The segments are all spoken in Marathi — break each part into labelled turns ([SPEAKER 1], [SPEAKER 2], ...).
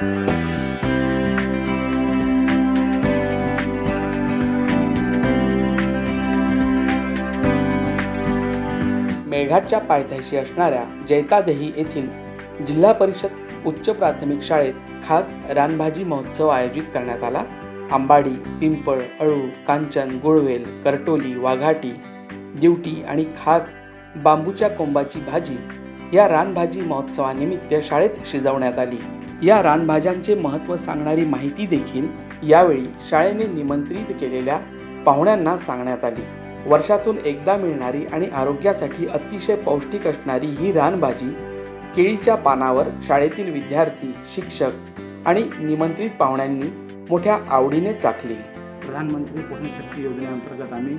[SPEAKER 1] मेळघाटच्या पायथ्याशी असणाऱ्या जैतादेही येथील जिल्हा परिषद उच्च प्राथमिक शाळेत खास रानभाजी महोत्सव आयोजित करण्यात आला. आंबाडी पिंपळ अळू कांचन गुळवेल करटोली वाघाटी दिवटी आणि खास बांबूच्या कोंबाची भाजी या रानभाजी महोत्सवानिमित्त शाळेत शिजवण्यात आली. या रानभाज्यांचे महत्त्व सांगणारी माहिती देखील यावेळी शाळेने निमंत्रित केलेल्या पाहुण्यांना सांगण्यात आली. वर्षातून एकदा मिळणारी आणि आरोग्यासाठी अतिशय पौष्टिक असणारी ही रानभाजी केळीच्या पानावर शाळेतील विद्यार्थी शिक्षक आणि निमंत्रित पाहुण्यांनी मोठ्या आवडीने चाखली.
[SPEAKER 2] प्रधानमंत्री पोषण योजनेअंतर्गत आम्ही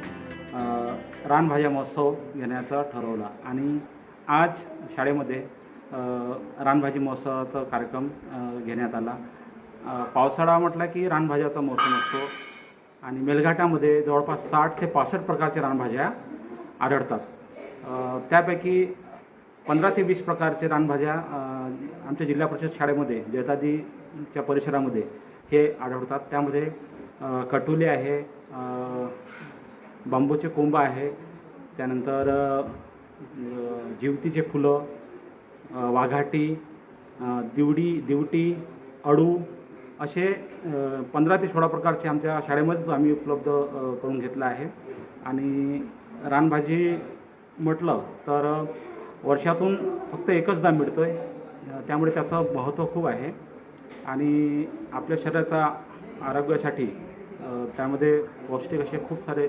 [SPEAKER 2] रानभाज्या महोत्सव घेण्याचा ठरवला आणि आज शाळेमध्ये रानभाजी महोत्सवाचा कार्यक्रम घेण्यात आला. पावसाळा म्हटला की रानभाज्याचा मौसम असतो आणि मेलघाटामध्ये जवळपास साठ ते पासष्ट प्रकारच्या रानभाज्या आढळतात. त्यापैकी पंधरा ते वीस प्रकारचे रानभाज्या आमच्या जिल्हा परिषद शाळेमध्ये जैतादीच्या परिसरामध्ये हे आढळतात. त्यामध्ये कटुले आहे बांबूचे कोंब आहे त्यानंतर जिवतीचे फुलं वाघाटी दिवडी दिवटी अडू असे पंधरा ते सोळा प्रकारचे आमच्या शाळेमध्येच आम्ही उपलब्ध करून घेतलं आहे. आणि रानभाजी म्हटलं तर वर्षातून फक्त एकचदा मिळतो आहे त्यामुळे त्याचं महत्त्व खूप आहे. आणि आपल्या शरीराचा आरोग्यासाठी त्यामध्ये पौष्टिक असे खूप सारे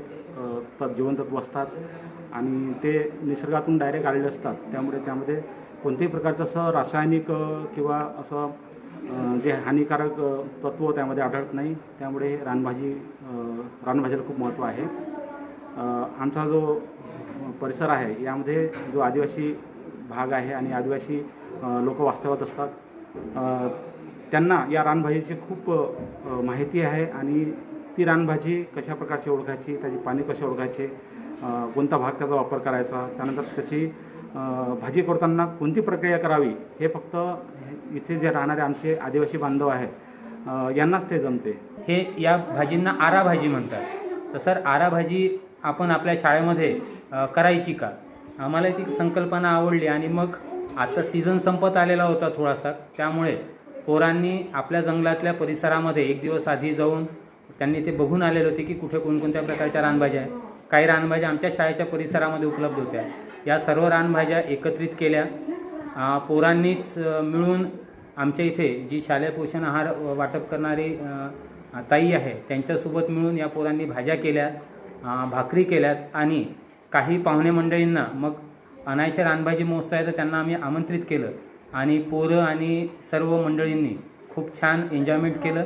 [SPEAKER 2] त- जीवनतत्व असतात आणि ते निसर्गातून डायरेक्ट आलेले असतात. त्यामुळे त्यामध्ये कोणत्याही प्रकारचं असं रासायनिक किंवा असं जे हानिकारक तत्त्व तत्व त्यामध्ये आढळत नाही. त्यामुळे रानभाजी रानभाजीला खूप महत्त्व आहे. आमचा जो परिसर आहे यामध्ये जो आदिवासी भाग आहे आणि आदिवासी लोक वास्तव्यात असतात. त्यांना या रानभाजीची खूप माहिती आहे आणि ती रानभाजी कशा प्रकारची ओळखायची त्याची पाणी कसे ओळखायचे कोणता भाग त्याचा वापर करायचा त्यानंतर त्याची भाजी करताना कोणती प्रक्रिया करावी हे फक्त इथे जे राहणारे आमचे आदिवासी बांधव आहेत यांनाच ते जमते.
[SPEAKER 3] हे या भाजींना आरा भाजी म्हणतात. तर सर आरा भाजी आपण आपल्या शाळेमध्ये करायची का? आम्हाला ती संकल्पना आवडली आणि मग आता सीझन संपत आलेला होता थोडासा त्यामुळे पोरांनी आपल्या जंगलातल्या परिसरामध्ये एक दिवस आधी जाऊन त्यांनी ते बघून आलेले होते की कुठे कोणकोणत्या प्रकारच्या रानभाज्या आहेत. काही रानभाज्या आमच्या शाळेच्या परिसरामध्ये उपलब्ध होत्या. या सर्व रानभाज्या एकत्रित केल्या. पोरांनीच मिळून आमच्या इथे जी शालेय पोषण आहार वाटप करणारी ताई आहे त्यांच्यासोबत मिळून या पोरांनी भाज्या केल्यात भाकरी केल्यात आणि काही पाहुणे मंडळींना मग अनायशा रानभाजी महोत्सव आहे तर त्यांना आम्ही आमंत्रित केलं आणि पोरं आणि सर्व मंडळींनी खूप छान एन्जॉयमेंट केलं.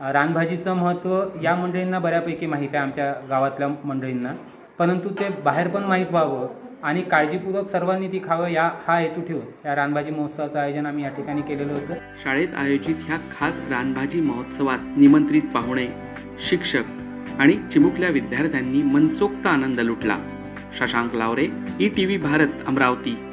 [SPEAKER 3] रानभाजीचं महत्त्व या मंडळींना बऱ्यापैकी माहीत आहे आमच्या गावातल्या मंडळींना. परंतु ते बाहेर पण माहीत व्हावं आणि काळजीपूर्वक सर्वांनी ती खावं या हा हेतू ठेवून. या रानभाजी महोत्सवाचं आयोजन आम्ही या ठिकाणी केलेलं होतं.
[SPEAKER 1] शाळेत आयोजित ह्या खास रानभाजी महोत्सवात निमंत्रित पाहुणे शिक्षक आणि चिमुकल्या विद्यार्थ्यांनी मनसोक्त आनंद लुटला. Shashank Lavre E T V Bharat Amravati.